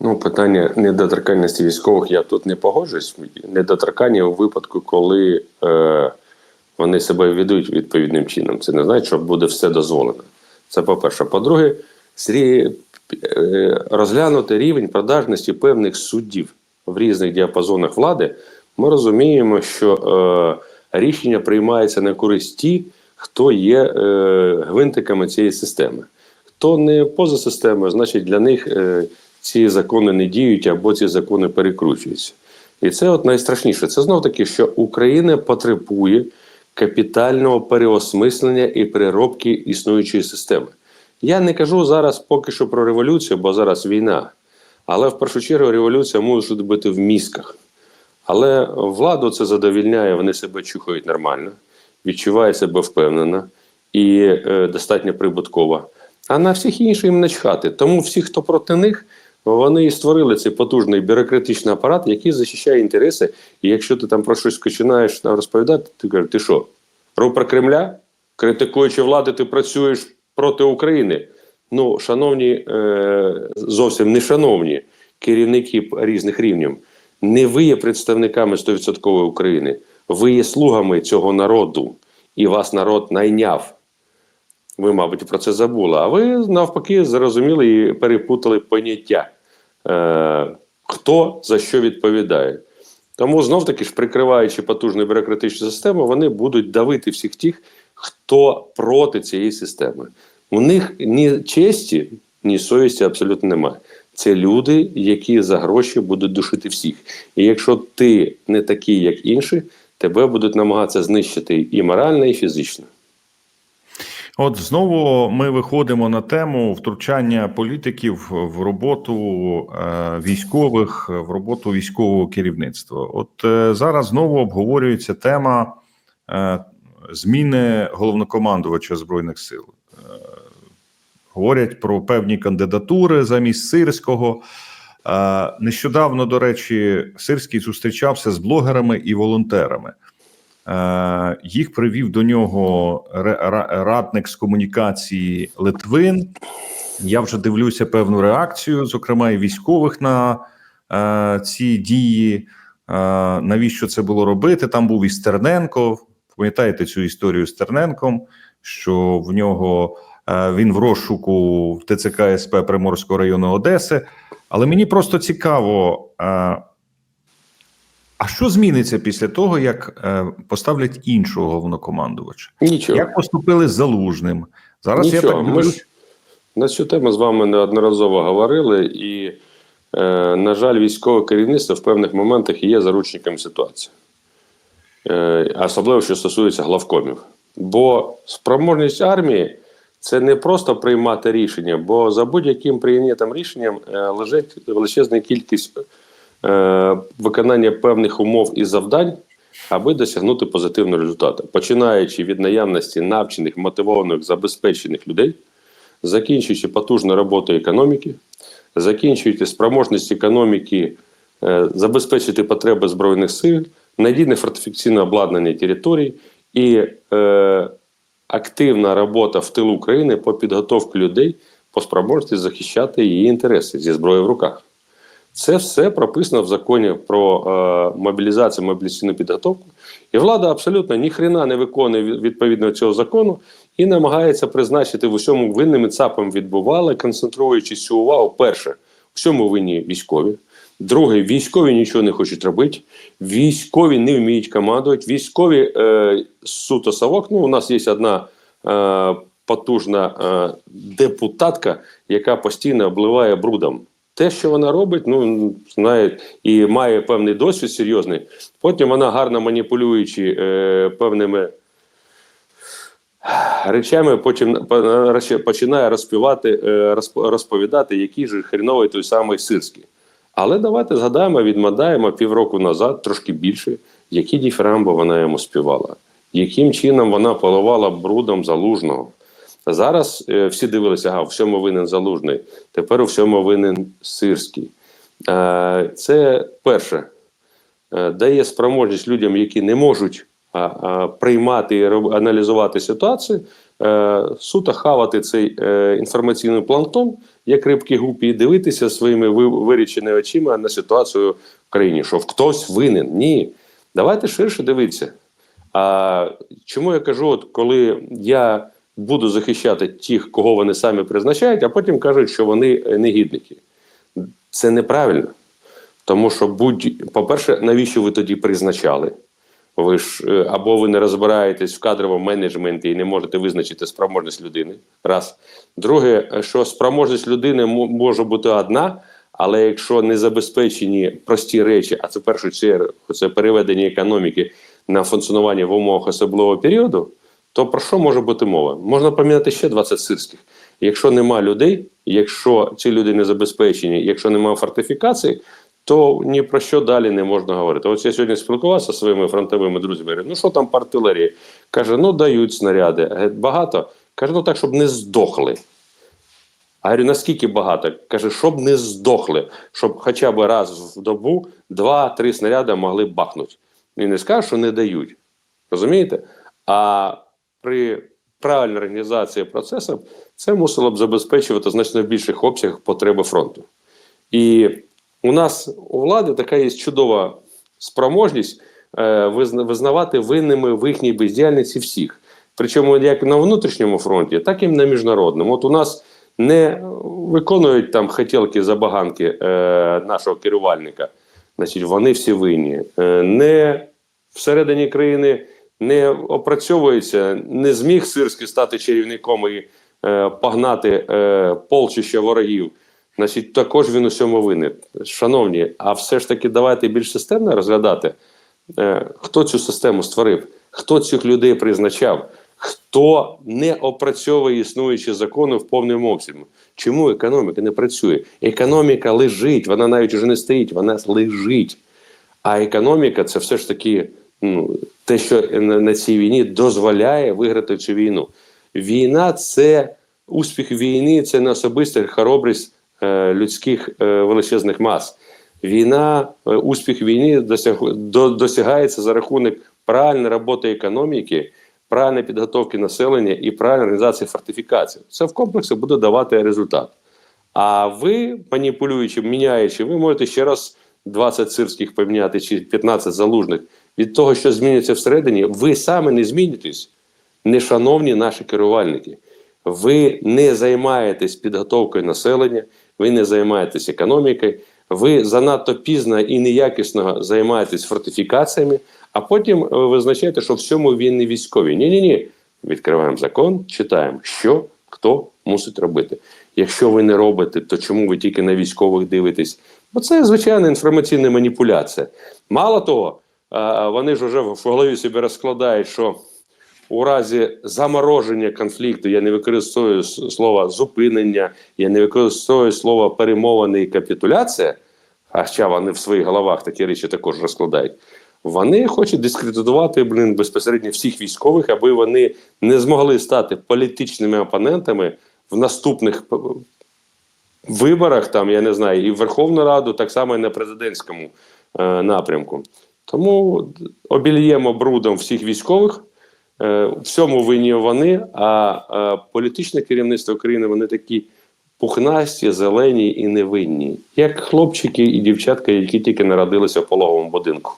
Ну, питання недоторканності військових я тут не погоджуюсь. Недоторкання у випадку, коли е, вони себе ведуть відповідним чином. Це не значить, що буде все дозволено. Це по-перше. По-друге, е, розглянути рівень продажності певних суддів в різних діапазонах влади, ми розуміємо, що е, рішення приймається на користь ті, хто є е, гвинтиками цієї системи. Хто не поза системою, значить для них е, ці закони не діють або ці закони перекручуються. І це от найстрашніше. Це знов таки, що Україна потребує капітального переосмислення і переробки існуючої системи. Я не кажу зараз поки що про революцію, бо зараз війна. Але в першу чергу революція може бути в мізках. Але владу це задовільняє, вони себе чухають нормально, відчувають себе впевнено і е, достатньо прибуткова. А на всіх інших їм начхати. Тому всі, хто проти них, вони і створили цей потужний бюрократичний апарат, який захищає інтереси. І якщо ти там про щось починаєш там розповідати, ти кажеш, ти що, рупор Кремля? Критикуючи влади, ти працюєш проти України. Ну, шановні, е, зовсім не шановні керівники різних рівнів, не ви є представниками 100% України, ви є слугами цього народу, і вас народ найняв. Ви, мабуть, про це забули. А ви навпаки зрозуміли і перепутали поняття, е, хто за що відповідає. Тому знов таки ж, прикриваючи потужну бюрократичну систему, вони будуть давити всіх тих, хто проти цієї системи. У них ні честі, ні совісті абсолютно немає. Це люди, які за гроші будуть душити всіх. І якщо ти не такий, як інші, тебе будуть намагатися знищити і морально, і фізично. От знову ми виходимо на тему втручання політиків в роботу е, військових, в роботу військового керівництва. От е, зараз знову обговорюється тема е, зміни головнокомандувача збройних сил. Говорять про певні кандидатури замість сирського. Нещодавно, до речі, Сирський зустрічався з блогерами і волонтерами. Е, Їх привів до нього радник з комунікації Литвин. Я вже дивлюся певну реакцію, зокрема і військових на е, ці дії. Е, навіщо це було робити? Там був і Стерненко. Пам'ятаєте цю історію з Стерненком, що в нього він в розшуку в ТЦК СП Приморського району Одеси. Але мені просто цікаво. А що зміниться після того, як е, поставлять іншого головнокомандувача? Нічого. Як поступили з залужним? Зараз я Нічого. так Ми ж на цю тему з вами неодноразово говорили, і, е, на жаль, військове керівництво в певних моментах є заручником ситуації. Е, особливо, що стосується главкомів. Бо спроможність армії це не просто приймати рішення, бо за будь-яким прийнятим рішенням е, лежить величезна кількість виконання певних умов і завдань, аби досягнути позитивного результату, починаючи від наявності навчених, мотивованих, забезпечених людей, закінчуючи потужною роботою економіки, закінчуючи спроможність економіки е, забезпечити потреби збройних сил, надійне фортифікаційне обладнання територій і е, активна робота в тилу України по підготовці людей по спроможності захищати її інтереси зі зброєю в руках. Це все прописано в законі про е, мобілізацію, мобілізаційну підготовку. І влада абсолютно ніхрена не виконує відповідно цього закону і намагається призначити в усьому винними ЦАПом відбували, концентруючи цю увагу. Перше, в всьому винні військові. Друге, військові нічого не хочуть робити. Військові не вміють командувати. Військові е, суто совок. Ну, у нас є одна е, потужна е, депутатка, яка постійно обливає брудом. Те, що вона робить, ну знає, і має певний досвід серйозний. Потім вона гарно маніпулюючи е, певними речами, потім починає розпівати, е, розповідати, який же хріновий той самий сирський. Але давайте згадаємо, відмотаємо півроку назад, трошки більше, які діфрамби вона йому співала, яким чином вона поливала брудом залужного. Зараз е, всі дивилися, ага, у всьому винен залужний, тепер у всьому винен сирський. Е, це перше, е, дає спроможність людям, які не можуть приймати і аналізувати ситуацію, суто хавати цей інформаційний планктон, як рибки гупі, і дивитися своїми ви- виріченими очима на ситуацію в країні, що хтось винен. Ні. Давайте ширше дивитися. А чому я кажу, от коли я буду захищати тих, кого вони самі призначають, а потім кажуть, що вони е, негідники. Це неправильно. Тому що будь, по-перше, навіщо ви тоді призначали? Ви ж е, або ви не розбираєтесь в кадровому менеджменті і не можете визначити спроможність людини. Раз. Друге, е, що спроможність людини може бути одна, але якщо не забезпечені прості речі, а це в першу чергу це переведення економіки на функціонування в умовах особливого періоду, то про що може бути мова? Можна поміняти ще 20 сирських. Якщо нема людей, якщо ці люди не забезпечені, якщо немає фортифікацій, то ні про що далі не можна говорити. Ось я сьогодні спілкувався зі своїми фронтовими друзями. говорю, ну що там по артилерії? Каже, ну дають снаряди. Багато. Каже, ну так, щоб не здохли. А говорю, наскільки багато? Каже, щоб не здохли, щоб хоча б раз в добу два-три снаряди могли бахнути. І не скаже, що не дають. Розумієте? А при правильній організації процесу це мусило б забезпечувати значно більших обсягах потреби фронту. І у нас у влади така є чудова спроможність е, визнавати винними в їхній бездіяльності всіх. Причому як на внутрішньому фронті, так і на міжнародному. От у нас не виконують там хотілки забаганки е, нашого керувальника. Значить, вони всі винні. Е, не всередині країни не опрацьовується, не зміг Сирський стати чарівником і е, погнати е, полчища ворогів. Значить, також він у цьому винен. Шановні, а все ж таки давайте більш системно розглядати, е, хто цю систему створив, хто цих людей призначав, хто не опрацьовує існуючі закони в повному обсязі. Чому економіка не працює? Економіка лежить, вона навіть уже не стоїть, вона лежить. А економіка це все ж таки ну, те, що на, цій війні дозволяє виграти цю війну. Війна це успіх війни, це не особиста хоробрість е, людських е, величезних мас. Війна, е, успіх війни досяг, до, досягається за рахунок правильної роботи економіки, правильної підготовки населення і правильної організації фортифікації. Це в комплексі буде давати результат. А ви, маніпулюючи, міняючи, ви можете ще раз 20 сирських поміняти чи 15 залужних. Від того, що зміниться всередині, ви саме не змінитесь, нешановні наші керувальники. Ви не займаєтесь підготовкою населення, ви не займаєтесь економікою, ви занадто пізно і неякісно займаєтесь фортифікаціями, а потім е, визначаєте, що в цьому він не військові. Ні-ні ні. Відкриваємо закон, читаємо, що хто мусить робити. Якщо ви не робите, то чому ви тільки на військових дивитесь? Бо це звичайна інформаційна маніпуляція. Мало того, вони ж вже в голові собі розкладають, що у разі замороження конфлікту я не використовую слова зупинення, я не використовую слова перемовини і капітуляція, а хоча вони в своїх головах такі речі також розкладають. Вони хочуть дискредитувати блин, безпосередньо всіх військових, аби вони не змогли стати політичними опонентами в наступних виборах, там я не знаю, і в Верховну Раду, так само і на президентському е, напрямку. Тому обільємо брудом всіх військових. Е, в всьому винні вони, а політичне керівництво України вони такі пухнасті, зелені і невинні, як хлопчики і дівчатка, які тільки народилися в пологовому будинку.